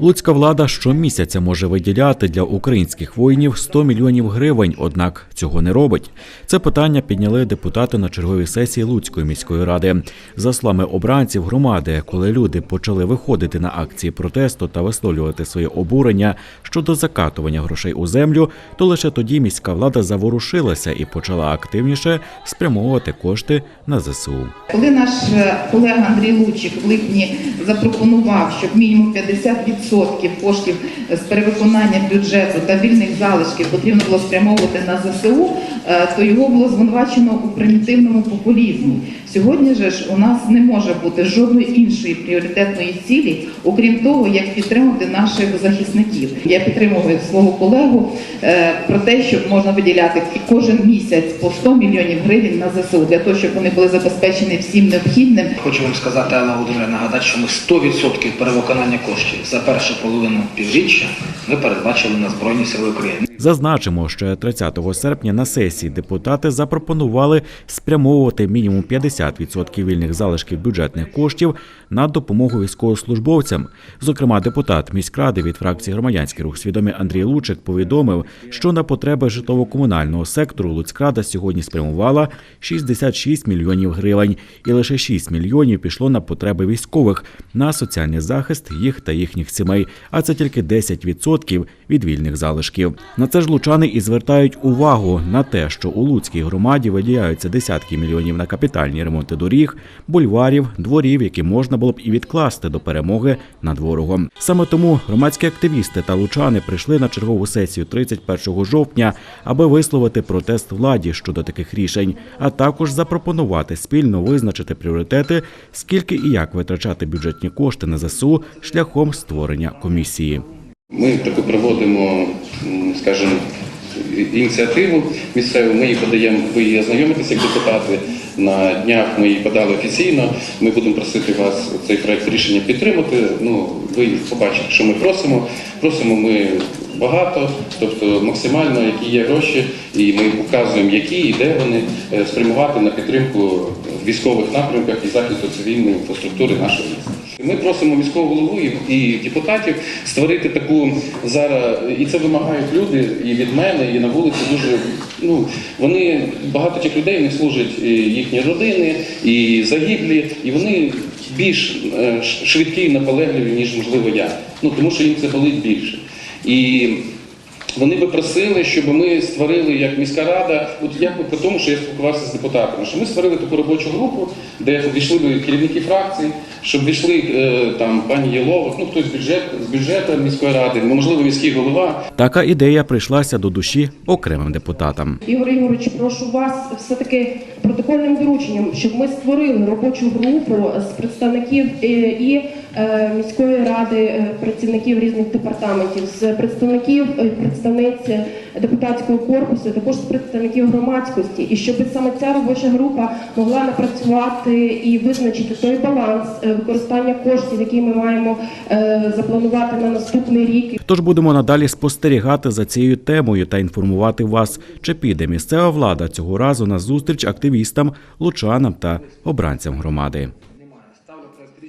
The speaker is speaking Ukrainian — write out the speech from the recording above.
Луцька влада щомісяця може виділяти для українських воїнів 100 мільйонів гривень, однак цього не робить. Це питання підняли депутати на черговій сесії Луцької міської ради. За словами обранців громади, коли люди почали виходити на акції протесту та висловлювати своє обурення щодо закатування грошей у землю, то лише тоді міська влада заворушилася і почала активніше спрямовувати кошти на ЗСУ. Коли наш е, колега Андрій Лучик в липні запропонував, щоб мінімум 50% коштів з перевиконання бюджету та вільних залишків потрібно було спрямовувати на ЗСУ, е, то його було звинувачено у примітивному популізмі. Сьогодні же ж у нас не може бути жодної іншої пріоритетної цілі, окрім того, як підтримати наших захисників. Я підтримую свого колегу е, про те, щоб можна виділяти кожен місяць по 100 мільйонів гривень на ЗСУ для того, щоб вони були забезпечені всім необхідним. Хочу вам сказати, Алла Володимирівна, нагадати, що ми 100% перевиконання коштів за першу половину півріччя ми передбачили на Збройні Сили України. Зазначимо, що 30 серпня на сесії депутати запропонували спрямовувати мінімум 50% вільних залишків бюджетних коштів на допомогу військовослужбовцям. Зокрема, депутат міськради від фракції громадянський рух свідомий Андрій Лучик повідомив, що на потреби житлово-комунального сектору Луцькрада сьогодні спрямувала 66 мільйонів гривень, і лише 6 мільйонів пішло на потреби військових на соціальний захист їх та їхніх сімей. А це тільки 10% від вільних залишків. На це ж лучани і звертають увагу на те, що у Луцькій громаді виділяються десятки мільйонів на капітальні ремонти доріг, бульварів, дворів, які можна було б і відкласти до перемоги над ворогом. Саме тому громадські активісти та лучани прийшли на чергову сесію 31 жовтня, аби висловити протест владі щодо таких рішень, а також запропонувати спільно визначити пріоритети, скільки і як витрачати бюджетні кошти на ЗСУ шляхом створення комісії. Ми проводимо, скажімо, ініціативу місцеву. Ми її подаємо, ви її ознайомитеся як депутати. На днях ми її подали офіційно. Ми будемо просити вас цей проект рішення підтримати. Ну, ви побачите, що ми просимо. Просимо ми багато, тобто максимально, які є гроші, і ми показуємо, які і де вони е, спрямувати на підтримку військових напрямках і захисту цивільної інфраструктури нашого міста. Ми просимо міського голову і- депутатів створити таку зараз, і це вимагають люди і від мене, і на вулиці дуже. Ну вони багато тих людей не служать і їхні родини, і загиблі, і вони більш е, швидкі і наполегливі, ніж можливо я. Ну тому що їм це болить більше. І вони би просили, щоб ми створили як міська рада, от як би по тому, що я спілкувався з депутатами, що ми створили таку робочу групу, де війшли би керівники фракцій, щоб війшли е, там пані Єлова, ну хтось з бюджет з бюджету міської ради, можливо, міський голова. Така ідея прийшлася до душі окремим депутатам. Ігор Ігорович, прошу вас все-таки протокольним дорученням, щоб ми створили робочу групу з представників е, і е, міської ради, е, працівників різних департаментів, з представників е, представниць депутатського корпусу, також з представників громадськості, і щоб саме ця робоча група могла напрацювати і визначити той баланс е, використання коштів, які ми маємо е, запланувати на наступний рік. Тож будемо надалі спостерігати за цією темою та інформувати вас, чи піде місцева влада цього разу на зустріч активістам, лучанам та обранцям громади.